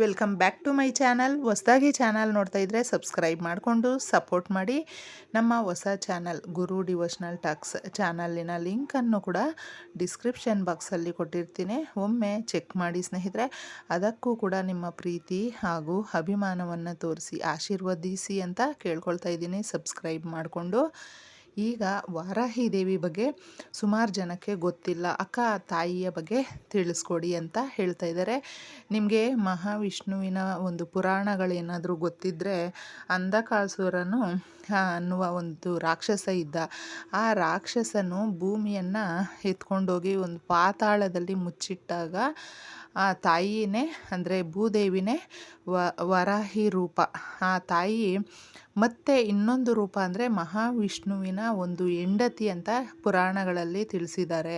Welcome back to my channel. ಹೊಸದಾಗಿ channel ನೋಡ್ತಾ ಇದ್ದರೆ ಸಬ್ಸ್ಕ್ರೈಬ್ ಮಾಡಿಕೊಂಡು ಸಪೋರ್ಟ್ ಮಾಡಿ. ನಮ್ಮ ಹೊಸ ಚಾನಲ್ ಗುರು ಡಿವೋಷ್ನಲ್ ಟಾಕ್ಸ್ ಚಾನಲಿನ ಲಿಂಕನ್ನು ಕೂಡ ಡಿಸ್ಕ್ರಿಪ್ಷನ್ ಬಾಕ್ಸಲ್ಲಿ ಕೊಟ್ಟಿರ್ತೀನಿ. ಒಮ್ಮೆ ಚೆಕ್ ಮಾಡಿ ಸ್ನೇಹಿತರೆ, ಅದಕ್ಕೂ ಕೂಡ ನಿಮ್ಮ ಪ್ರೀತಿ ಹಾಗೂ ಅಭಿಮಾನವನ್ನು ತೋರಿಸಿ, ಆಶೀರ್ವದಿಸಿ ಅಂತ ಕೇಳ್ಕೊಳ್ತಾ ಇದ್ದೀನಿ. ಸಬ್ಸ್ಕ್ರೈಬ್ ಮಾಡಿಕೊಂಡು ಈಗ ವಾರಾಹಿ ದೇವಿ ಬಗ್ಗೆ ಸುಮಾರು ಜನಕ್ಕೆ ಗೊತ್ತಿಲ್ಲ. ಅಕ್ಕ, ತಾಯಿಯ ಬಗ್ಗೆ ತಿಳಿಸ್ಕೊಡಿ ಅಂತ ಹೇಳ್ತಾ ಇದ್ದಾರೆ. ನಿಮಗೆ ಮಹಾವಿಷ್ಣುವಿನ ಒಂದು ಪುರಾಣಗಳೇನಾದರೂ ಗೊತ್ತಿದ್ದರೆ ಅಂಧಕಾಸುರನು ಅನ್ನುವ ಒಂದು ರಾಕ್ಷಸ ಇದ್ದ. ಆ ರಾಕ್ಷಸನು ಭೂಮಿಯನ್ನು ಎತ್ಕೊಂಡೋಗಿ ಒಂದು ಪಾತಾಳದಲ್ಲಿ ಮುಚ್ಚಿಟ್ಟಾಗ ಆ ತಾಯಿನೇ, ಅಂದರೆ ಭೂದೇವಿನೇ ವರಾಹಿ ರೂಪ. ಆ ತಾಯಿ ಮತ್ತು ಇನ್ನೊಂದು ರೂಪ ಅಂದರೆ ಮಹಾವಿಷ್ಣುವಿನ ಒಂದು ಹೆಂಡತಿ ಅಂತ ಪುರಾಣಗಳಲ್ಲಿ ತಿಳಿಸಿದ್ದಾರೆ.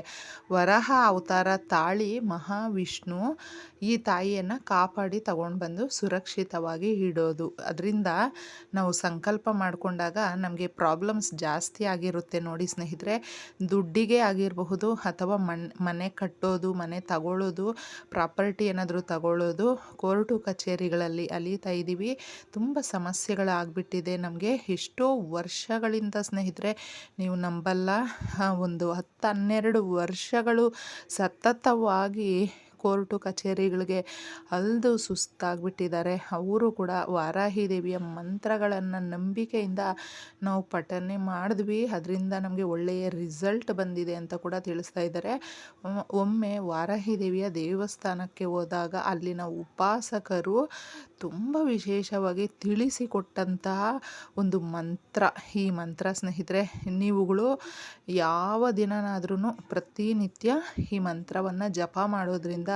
ವರಹ ಅವತಾರ ತಾಳಿ ಮಹಾವಿಷ್ಣು ಈ ತಾಯಿಯನ್ನು ಕಾಪಾಡಿ ತಗೊಂಡು ಬಂದು ಸುರಕ್ಷಿತವಾಗಿ ಇಡೋದು. ಅದರಿಂದ ನಾವು ಸಂಕಲ್ಪ ಮಾಡಿಕೊಂಡಾಗ ನಮಗೆ ಪ್ರಾಬ್ಲಮ್ಸ್ ಜಾಸ್ತಿ ಆಗಿರುತ್ತೆ ನೋಡಿ ಸ್ನೇಹಿತರೆ. ದುಡ್ಡಿಗೆ ಆಗಿರಬಹುದು ಅಥವಾ ಮನೆ ಕಟ್ಟೋದು, ಮನೆ ತಗೊಳ್ಳೋದು ಪ್ರಾಪರ್ಟಿ ಏನಾದರೂ ತಗೊಳ್ಳೋದು ಕೋರ್ಟು ಕಚೇರಿಗಳಲ್ಲಿ ಅಲೀತಾ ಇದ್ದೀವಿ ತುಂಬ ಸಮಸ್ಯೆಗಳಾಗ್ಬಿಟ್ಟಿದೆ. ನಮಗೆ ಎಷ್ಟೋ ವರ್ಷಗಳಿಂದ ಸ್ನೇಹಿತರೆ, ನೀವು ನಂಬಲ್ಲ ಒಂದು ಹತ್ತು ಹನ್ನೆರಡು ವರ್ಷಗಳು ಸತತವಾಗಿ ಕೋರ್ಟು ಕಚೇರಿಗಳಿಗೆ ಅಲ್ದು ಸುಸ್ತಾಗ್ಬಿಟ್ಟಿದ್ದಾರೆ. ಅವರು ಕೂಡ ವಾರಾಹಿ ದೇವಿಯ ಮಂತ್ರಗಳನ್ನು ನಂಬಿಕೆಯಿಂದ ನಾವು ಪಠನೆ ಮಾಡಿದ್ವಿ. ಅದರಿಂದ ನಮಗೆ ಒಳ್ಳೆಯ ರಿಸಲ್ಟ್ ಬಂದಿದೆ ಅಂತ ಕೂಡ ತಿಳಿಸ್ತಾ ಇದ್ದಾರೆ. ಒಮ್ಮೆ ವಾರಾಹಿ ದೇವಿಯ ದೇವಸ್ಥಾನಕ್ಕೆ ಹೋದಾಗ ಅಲ್ಲಿನ ಉಪಾಸಕರು ತುಂಬ ವಿಶೇಷವಾಗಿ ತಿಳಿಸಿಕೊಟ್ಟಂತಹ ಒಂದು ಮಂತ್ರ. ಈ ಮಂತ್ರ ಸ್ನೇಹಿತರೆ, ನೀವುಗಳು ಯಾವ ದಿನನಾದ್ರೂ ಪ್ರತಿನಿತ್ಯ ಈ ಮಂತ್ರವನ್ನು ಜಪ ಮಾಡೋದ್ರಿಂದ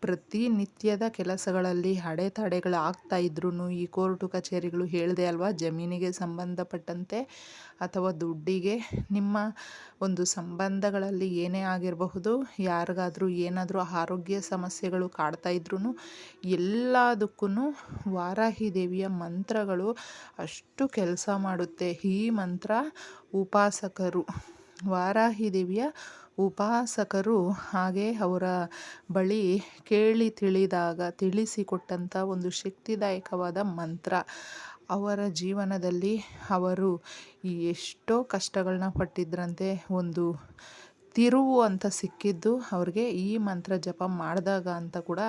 ಪ್ರತಿನಿತ್ಯದ ಕೆಲಸಗಳಲ್ಲಿ ಅಡೆತಡೆಗಳಾಗ್ತಾ ಇದ್ರೂ ಈ ಕೋರ್ಟು ಕಚೇರಿಗಳು ಹೇಳಿದೆ ಅಲ್ವಾ? ಜಮೀನಿಗೆ ಸಂಬಂಧಪಟ್ಟಂತೆ ಅಥವಾ ದುಡ್ಡಿಗೆ ನಿಮ್ಮ ಒಂದು ಸಂಬಂಧಗಳಲ್ಲಿ ಏನೇ ಆಗಿರಬಹುದು, ಯಾರಿಗಾದರೂ ಏನಾದರೂ ಆರೋಗ್ಯ ಸಮಸ್ಯೆಗಳು ಕಾಡ್ತಾ ಇದ್ರೂ ಎಲ್ಲದಕ್ಕೂ ವಾರಾಹಿ ದೇವಿಯ ಮಂತ್ರಗಳು ಅಷ್ಟು ಕೆಲಸ ಮಾಡುತ್ತೆ. ಈ ಮಂತ್ರ ಉಪಾಸಕರು. ವಾರಾಹಿ ದೇವಿಯ ಉಪಾಸಕರು ಹಾಗೆ ಅವರ ಬಳಿ ಕೇಳಿ ತಿಳಿದಾಗ ತಿಳಿಸಿಕೊಟ್ಟಂಥ ಒಂದು ಶಕ್ತಿದಾಯಕವಾದ ಮಂತ್ರ. ಅವರ ಜೀವನದಲ್ಲಿ ಅವರು ಎಷ್ಟೋ ಕಷ್ಟಗಳನ್ನ ಪಟ್ಟಿದ್ರಂತೆ ಒಂದು ತಿರುವು ಅಂತ ಸಿಕ್ಕಿದ್ದು ಅವ್ರಿಗೆ ಈ ಮಂತ್ರ ಜಪ ಮಾಡಿದಾಗ ಅಂತ ಕೂಡ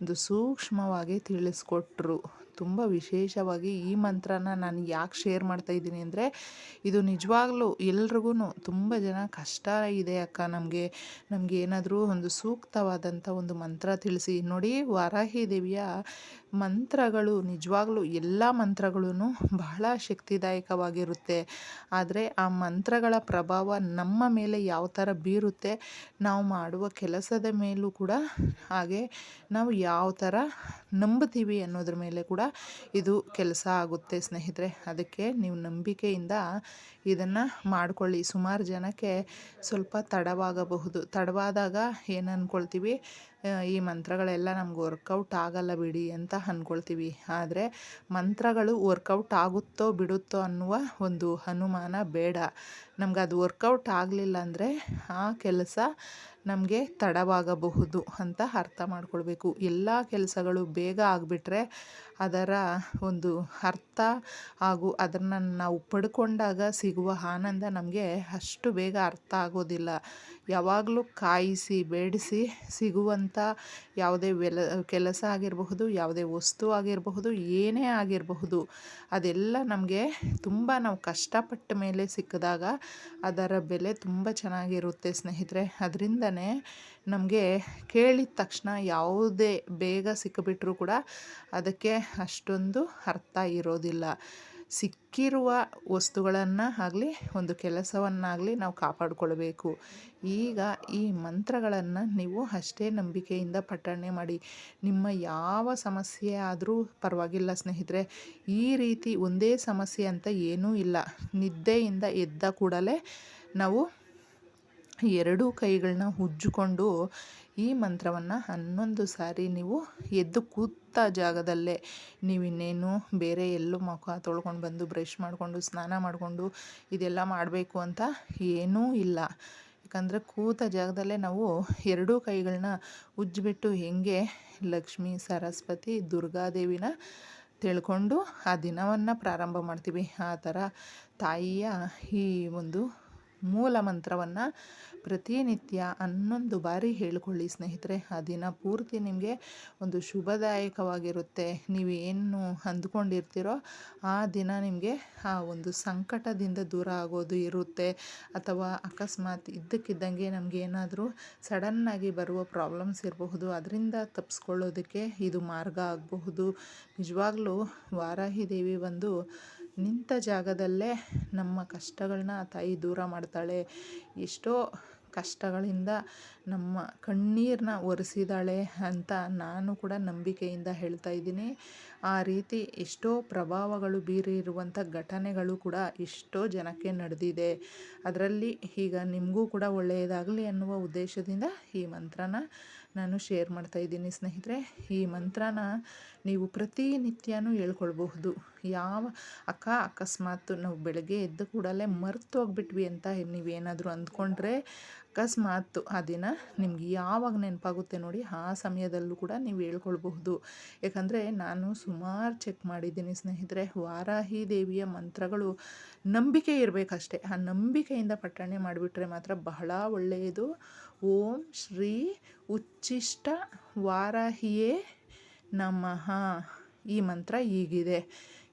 ಒಂದು ಸೂಕ್ಷ್ಮವಾಗಿ ತಿಳಿಸ್ಕೊಟ್ರು. ತುಂಬ ವಿಶೇಷವಾಗಿ ಈ ಮಂತ್ರನ ನಾನು ಯಾಕೆ ಶೇರ್ ಮಾಡ್ತಾ ಇದ್ದೀನಿ ಅಂದರೆ, ಇದು ನಿಜವಾಗ್ಲೂ ಎಲ್ರಿಗೂ ತುಂಬ ಜನ ಕಷ್ಟ ಇದೆ ಅಕ್ಕ ನಮಗೆ. ನಮಗೆ ಏನಾದರೂ ಒಂದು ಸೂಕ್ತವಾದಂಥ ಒಂದು ಮಂತ್ರ ತಿಳಿಸಿ. ನೋಡಿ ವಾರಾಹಿ ದೇವಿಯ ಮಂತ್ರಗಳು ನಿಜವಾಗ್ಲೂ ಎಲ್ಲ ಮಂತ್ರಗಳೂ ಬಹಳ ಶಕ್ತಿದಾಯಕವಾಗಿರುತ್ತೆ. ಆದರೆ ಆ ಮಂತ್ರಗಳ ಪ್ರಭಾವ ನಮ್ಮ ಮೇಲೆ ಯಾವ ಥರ ಬೀರುತ್ತೆ, ನಾವು ಮಾಡುವ ಕೆಲಸದ ಮೇಲೂ ಕೂಡ ಹಾಗೆ ನಾವು ಯಾವ ಥರ ನಂಬ್ತೀವಿ ಅನ್ನೋದ್ರ ಮೇಲೆ ಕೂಡ ಇದು ಕೆಲಸ ಆಗುತ್ತೆ ಸ್ನೇಹಿತರೆ. ಅದಕ್ಕೆ ನೀವು ನಂಬಿಕೆಯಿಂದ ಇದನ್ನು ಮಾಡಿಕೊಳ್ಳಿ. ಸುಮಾರು ಜನಕ್ಕೆ ಸ್ವಲ್ಪ ತಡವಾಗಬಹುದು. ತಡವಾದಾಗ ಏನು ಅಂದ್ಕೊಳ್ತೀವಿ ಈ ಮಂತ್ರಗಳೆಲ್ಲ ನಮ್ಗೆ ವರ್ಕೌಟ್ ಆಗಲ್ಲ ಬಿಡಿ ಅಂತ ಅಂದ್ಕೊಳ್ತೀವಿ ಆದರೆ ಮಂತ್ರಗಳು ವರ್ಕೌಟ್ ಆಗುತ್ತೋ ಬಿಡುತ್ತೋ ಅನ್ನುವ ಒಂದು ಅನುಮಾನ ಬೇಡ. ನಮ್ಗೆ ಅದು ವರ್ಕೌಟ್ ಆಗಲಿಲ್ಲ ಅಂದರೆ ಆ ಕೆಲಸ ನಮಗೆ ತಡವಾಗಬಹುದು ಅಂತ ಅರ್ಥ ಮಾಡ್ಕೊಳ್ಬೇಕು. ಎಲ್ಲ ಕೆಲಸಗಳು ಬೇಗ ಆಗಿಬಿಟ್ರೆ ಅದರ ಒಂದು ಅರ್ಥ ಹಾಗೂ ಅದನ್ನು ನಾವು ಪಡ್ಕೊಂಡಾಗ ಸಿಗುವ ಆನಂದ ನಮಗೆ ಅಷ್ಟು ಬೇಗ ಅರ್ಥ ಆಗೋದಿಲ್ಲ. ಯಾವಾಗಲೂ ಕಾಯಿಸಿ, ಬೇಡಿಸಿ ಸಿಗುವಂಥ ಯಾವುದೇ ವೆಲ, ಕೆಲಸ ಆಗಿರಬಹುದು, ಯಾವುದೇ ವಸ್ತು ಆಗಿರಬಹುದು, ಏನೇ ಆಗಿರಬಹುದು, ಅದೆಲ್ಲ ನಮಗೆ ತುಂಬ ನಾವು ಕಷ್ಟಪಟ್ಟ ಮೇಲೆ ಸಿಕ್ಕಿದಾಗ ಅದರ ಬೆಲೆ ತುಂಬ ಚೆನ್ನಾಗಿರುತ್ತೆ ಸ್ನೇಹಿತರೆ. ಅದರಿಂದನೇ ನಮಗೆ ಕೇಳಿದ ತಕ್ಷಣ ಯಾವುದೇ ಬೇಗ ಸಿಕ್ಕಿಬಿಟ್ರೂ ಕೂಡ ಅದಕ್ಕೆ ಅಷ್ಟೊಂದು ಅರ್ಥ ಇರೋದಿಲ್ಲ. ಸಿಕ್ಕಿರುವ ವಸ್ತುಗಳನ್ನು ಆಗಲಿ, ಒಂದು ಕೆಲಸವನ್ನಾಗಲಿ ನಾವು ಕಾಪಾಡಿಕೊಳ್ಬೇಕು. ಈಗ ಈ ಮಂತ್ರಗಳನ್ನು ನೀವು ಅಷ್ಟೇ ನಂಬಿಕೆಯಿಂದ ಪಠಣೆ ಮಾಡಿ. ನಿಮ್ಮ ಯಾವ ಸಮಸ್ಯೆ ಆದರೂ ಪರವಾಗಿಲ್ಲ ಸ್ನೇಹಿತರೆ. ಈ ರೀತಿ ಒಂದೇ ಸಮಸ್ಯೆ ಅಂತ ಏನೂ ಇಲ್ಲ. ನಿದ್ದೆಯಿಂದ ಎದ್ದ ಕೂಡಲೇ ನಾವು ಎರಡೂ ಕೈಗಳನ್ನ ಉಜ್ಜಿಕೊಂಡು ಈ ಮಂತ್ರವನ್ನು ಹನ್ನೊಂದು ಸಾರಿ ನೀವು ಎದ್ದು ಕೂತ ಜಾಗದಲ್ಲೇ ನೀವಿನ್ನೇನು ಬೇರೆ ಎಲ್ಲೂ ಮುಖ ತೊಳ್ಕೊಂಡು ಬಂದು ಬ್ರಷ್ ಮಾಡಿಕೊಂಡು ಸ್ನಾನ ಮಾಡಿಕೊಂಡು ಇದೆಲ್ಲ ಮಾಡಬೇಕು ಅಂತ ಏನೂ ಇಲ್ಲ. ಯಾಕಂದರೆ ಕೂತ ಜಾಗದಲ್ಲೇ ನಾವು ಎರಡೂ ಕೈಗಳನ್ನ ಉಜ್ಜಿಬಿಟ್ಟು ಹೆಂಗೆ ಲಕ್ಷ್ಮೀ, ಸರಸ್ವತಿ, ದುರ್ಗಾದೇವಿನ ತಿಳ್ಕೊಂಡು ಆ ದಿನವನ್ನು ಪ್ರಾರಂಭ ಮಾಡ್ತೀವಿ. ಆ ಥರ ತಾಯಿಯ ಈ ಒಂದು ಮೂಲ ಮಂತ್ರವನ್ನು ಪ್ರತಿನಿತ್ಯ ಹನ್ನೊಂದು ಬಾರಿ ಹೇಳಿಕೊಳ್ಳಿ ಸ್ನೇಹಿತರೆ. ಆ ದಿನ ಪೂರ್ತಿ ನಿಮಗೆ ಒಂದು ಶುಭದಾಯಕವಾಗಿರುತ್ತೆ. ನೀವು ಏನು ಅಂದ್ಕೊಂಡಿರ್ತೀರೋ ಆ ದಿನ ನಿಮಗೆ ಆ ಒಂದು ಸಂಕಟದಿಂದ ದೂರ ಆಗೋದು ಇರುತ್ತೆ. ಅಥವಾ ಅಕಸ್ಮಾತ್ ಇದ್ದಕ್ಕಿದ್ದಂಗೆ ನಮಗೆ ಏನಾದರೂ ಸಡನ್ನಾಗಿ ಬರುವ ಪ್ರಾಬ್ಲಮ್ಸ್ ಇರಬಹುದು. ಅದರಿಂದ ತಪ್ಪಿಸ್ಕೊಳ್ಳೋದಕ್ಕೆ ಇದು ಮಾರ್ಗ ಆಗಬಹುದು. ನಿಜವಾಗ್ಲೂ ವಾರಾಹಿ ದೇವಿ ಬಂದು ನಿಂತ ಜಾಗದಲ್ಲೇ ನಮ್ಮ ಕಷ್ಟಗಳನ್ನ ತಾಯಿ ದೂರ ಮಾಡ್ತಾಳೆ. ಎಷ್ಟೋ ಕಷ್ಟಗಳಿಂದ ನಮ್ಮ ಕಣ್ಣೀರನ್ನ ಒರೆಸಿದಾಳೆ ಅಂತ ನಾನು ಕೂಡ ನಂಬಿಕೆಯಿಂದ ಹೇಳ್ತಾ ಇದ್ದೀನಿ. ಆ ರೀತಿ ಎಷ್ಟೋ ಪ್ರಭಾವಗಳು ಬೀರಿರುವಂಥ ಘಟನೆಗಳು ಕೂಡ ಎಷ್ಟೋ ಜನಕ್ಕೆ ನಡೆದಿದೆ. ಅದರಲ್ಲಿ ಈಗ ನಿಮಗೂ ಕೂಡ ಒಳ್ಳೆಯದಾಗಲಿ ಅನ್ನುವ ಉದ್ದೇಶದಿಂದ ಈ ಮಂತ್ರನ ನಾನು ಶೇರ್ ಮಾಡ್ತಾ ಇದ್ದೀನಿ ಸ್ನೇಹಿತರೆ, ಈ ಮಂತ್ರನ ನೀವು ಪ್ರತಿನಿತ್ಯನೂ ಹೇಳ್ಕೊಳ್ಬಹುದು. ಯಾವ ಅಕ್ಕ ಅಕಸ್ಮಾತ್ ನಾವು ಬೆಳಗ್ಗೆ ಎದ್ದ ಕೂಡಲೇ ಮರ್ತು ಹೋಗ್ಬಿಟ್ವಿ ಅಂತ ನೀವೇನಾದರೂ ಅಂದ್ಕೊಂಡ್ರೆ ಅಕಸ್ಮಾತ್ ಆ ದಿನ ನಿಮ್ಗೆ ಯಾವಾಗ ನೆನಪಾಗುತ್ತೆ ನೋಡಿ ಆ ಸಮಯದಲ್ಲೂ ಕೂಡ ನೀವು ಹೇಳ್ಕೊಳ್ಬಹುದು. ಯಾಕಂದರೆ ನಾನು ಸುಮಾರು ಚೆಕ್ ಮಾಡಿದ್ದೀನಿ ಸ್ನೇಹಿತರೆ, ವಾರಾಹಿ ದೇವಿಯ ಮಂತ್ರಗಳು ನಂಬಿಕೆ ಇರಬೇಕಷ್ಟೆ. ಆ ನಂಬಿಕೆಯಿಂದ ಪಠಣೆ ಮಾಡಿಬಿಟ್ರೆ ಮಾತ್ರ ಬಹಳ ಒಳ್ಳೆಯದು. ಓಂ ಶ್ರೀ ಉಚ್ಚಿಷ್ಟ ವಾರಾಹಿಯೇ ನಮಃ. ಈ ಮಂತ್ರ ಹೀಗಿದೆ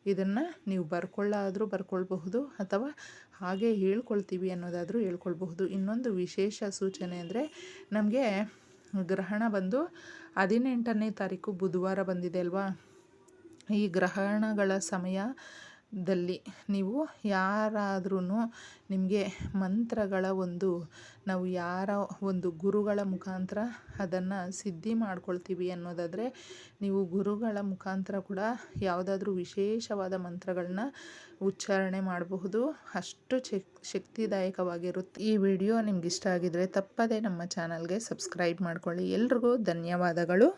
ಇದನ್ನು ನೀವು ಬರ್ಕೊಳ್ಳಾದರೂ ಬರ್ಕೊಳ್ಬಹುದು ಅಥವಾ ಹಾಗೆ ಹೇಳ್ಕೊಳ್ತೀವಿ ಅನ್ನೋದಾದರೂ ಹೇಳ್ಕೊಳ್ಬಹುದು. ಇನ್ನೊಂದು ವಿಶೇಷ ಸೂಚನೆ ಅಂದರೆ ನಮಗೆ ಗ್ರಹಣ ಬಂದು ಹದಿನೆಂಟನೇ ತಾರೀಕು ಬುಧವಾರ ಬಂದಿದೆ ಅಲ್ವಾ? ಈ ಗ್ರಹಣಗಳ ಸಮಯ ದಲ್ಲಿ ನೀವು ಯಾರಾದ್ರೂ ನಿಮಗೆ ಮಂತ್ರಗಳ ಒಂದು, ನಾವು ಯಾರ ಒಂದು ಗುರುಗಳ ಮುಖಾಂತರ ಅದನ್ನು ಸಿದ್ಧಿ ಮಾಡ್ಕೊಳ್ತೀವಿ ಅನ್ನೋದಾದರೆ, ನೀವು ಗುರುಗಳ ಮುಖಾಂತರ ಕೂಡ ಯಾವುದಾದ್ರೂ ವಿಶೇಷವಾದ ಮಂತ್ರಗಳನ್ನ ಉಚ್ಚಾರಣೆ ಮಾಡಬಹುದು. ಅಷ್ಟು ಶಕ್ತಿದಾಯಕವಾಗಿರುತ್ತೆ ಈ ವಿಡಿಯೋ ನಿಮ್ಗೆ ಇಷ್ಟ ಆಗಿದರೆ ತಪ್ಪದೇ ನಮ್ಮ ಚಾನಲ್ಗೆ ಸಬ್ಸ್ಕ್ರೈಬ್ ಮಾಡ್ಕೊಳ್ಳಿ. ಎಲ್ರಿಗೂ ಧನ್ಯವಾದಗಳು.